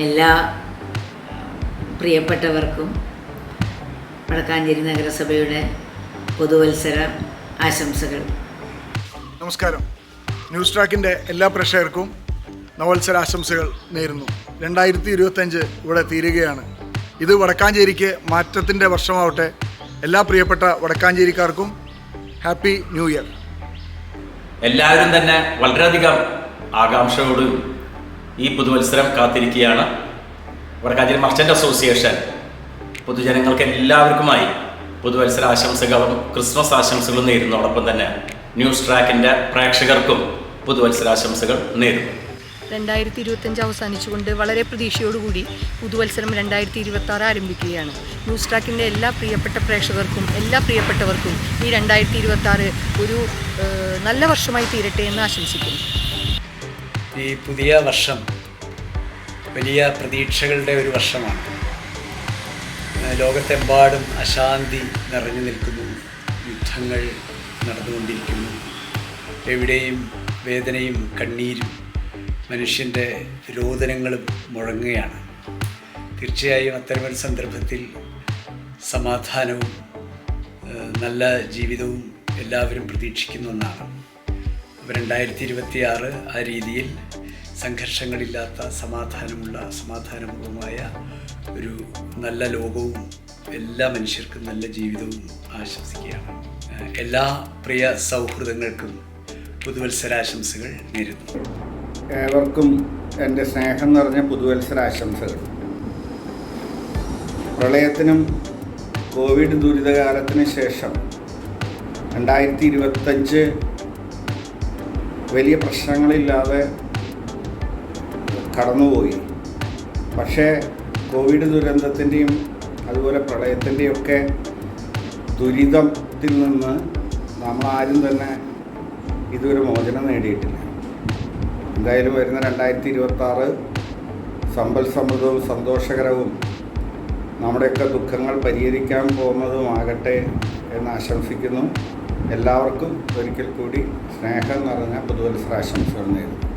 എല്ലാ പ്രിയപ്പെട്ടവർക്കും വടക്കാഞ്ചേരി നഗരസഭയുടെ പുതുവത്സര ആശംസകൾ. നമസ്കാരം. ന്യൂസ് ട്രാക്കിന്റെ എല്ലാ പ്രേക്ഷകർക്കും നവത്സര ആശംസകൾ നേരുന്നു. രണ്ടായിരത്തി ഇരുപത്തഞ്ച് ഇവിടെ തീരുകയാണ്. ഇത് വടക്കാഞ്ചേരിക്ക് മാറ്റത്തിന്റെ വർഷമാവട്ടെ. എല്ലാ പ്രിയപ്പെട്ട വടക്കാഞ്ചേരിക്കാർക്കും ഹാപ്പി ന്യൂ ഇയർ. എല്ലാവരും തന്നെ വളരെയധികം ആകാംക്ഷയോട് ഈ പുതുവത്സരം കാത്തിരിക്കുകയാണ്. വടക്കാഞ്ചേരി മർച്ചന്റ് അസോസിയേഷൻ പൊതുജനങ്ങൾക്ക് എല്ലാവർക്കുമായി പുതുവത്സര ആശംസകളും ക്രിസ്മസ് ആശംസകളും നേരുന്നതോടൊപ്പം തന്നെ ന്യൂസ് ട്രാക്കിന്റെ പ്രേക്ഷകർക്കും പുതുവത്സരാശംസകൾ നേരുന്നു. രണ്ടായിരത്തി ഇരുപത്തഞ്ച് അവസാനിച്ചുകൊണ്ട് വളരെ പ്രതീക്ഷയോടുകൂടി പുതുവത്സരം രണ്ടായിരത്തി ഇരുപത്തി ആറ് ആരംഭിക്കുകയാണ്. ന്യൂസ് ട്രാക്കിന്റെ എല്ലാ പ്രിയപ്പെട്ട പ്രേക്ഷകർക്കും എല്ലാ പ്രിയപ്പെട്ടവർക്കും ഈ രണ്ടായിരത്തി ഇരുപത്തി ഒരു നല്ല വർഷമായി തീരട്ടെ എന്ന് ആശംസിക്കുന്നു. ഈ പുതിയ വർഷം വലിയ പ്രതീക്ഷകളുടെ ഒരു വർഷമാണ്. ലോകത്തെമ്പാടും അശാന്തി നിറഞ്ഞു നിൽക്കുന്നു. യുദ്ധങ്ങൾ നടന്നുകൊണ്ടിരിക്കുന്നു. എവിടെയും വേദനയും കണ്ണീരും മനുഷ്യന്റെ രോദനങ്ങളും മുഴങ്ങുകയാണ്. തീർച്ചയായും അത്തരമൊരു സന്ദർഭത്തിൽ സമാധാനവും നല്ല ജീവിതവും എല്ലാവരും പ്രതീക്ഷിക്കുന്ന ഒന്നാണ്. അപ്പോൾ രണ്ടായിരത്തി ഇരുപത്തി ആറ് ആ രീതിയിൽ സംഘർഷങ്ങളില്ലാത്ത സമാധാനമുള്ള സമാധാനപൂർവമായ ഒരു നല്ല ലോകവും എല്ലാ മനുഷ്യർക്കും നല്ല ജീവിതവും ആശംസിക്കുകയാണ്. എല്ലാ പ്രിയ സൗഹൃദങ്ങൾക്കും പുതുവത്സരാശംസകൾ നേരുന്നു. ഏവർക്കും എന്റെ സ്നേഹം നിറഞ്ഞ പുതുവത്സരാശംസകൾ. പ്രളയത്തിനും കോവിഡ് ദുരിതകാലത്തിന് ശേഷം രണ്ടായിരത്തി ഇരുപത്തഞ്ച് വലിയ പ്രശ്നങ്ങളില്ലാതെ കടന്നുപോയി. പക്ഷേ കോവിഡ് ദുരന്തത്തിന്റെയും അതുപോലെ പ്രളയത്തിന്റെയും ഒക്കെ ദുരിതത്തിൽ നിന്ന് നമ്മളാരും തന്നെ ഇതൊരു മോചനം നേടിയിട്ടില്ല. എന്തായാലും വരുന്ന രണ്ടായിരത്തി ഇരുപത്തി ആറ് സമ്പൽ സമൃദ്ധവും സന്തോഷകരവും നമ്മുടെയൊക്കെ ദുഃഖങ്ങൾ പരിഹരിക്കാൻ പോകുന്നതുമാകട്ടെ എന്ന് ആശംസിക്കുന്നു. എല്ലാവർക്കും ഒരിക്കൽ കൂടി സ്നേഹം നിറഞ്ഞ പുതുവത്സരാശംസകൾ നേരുന്നു.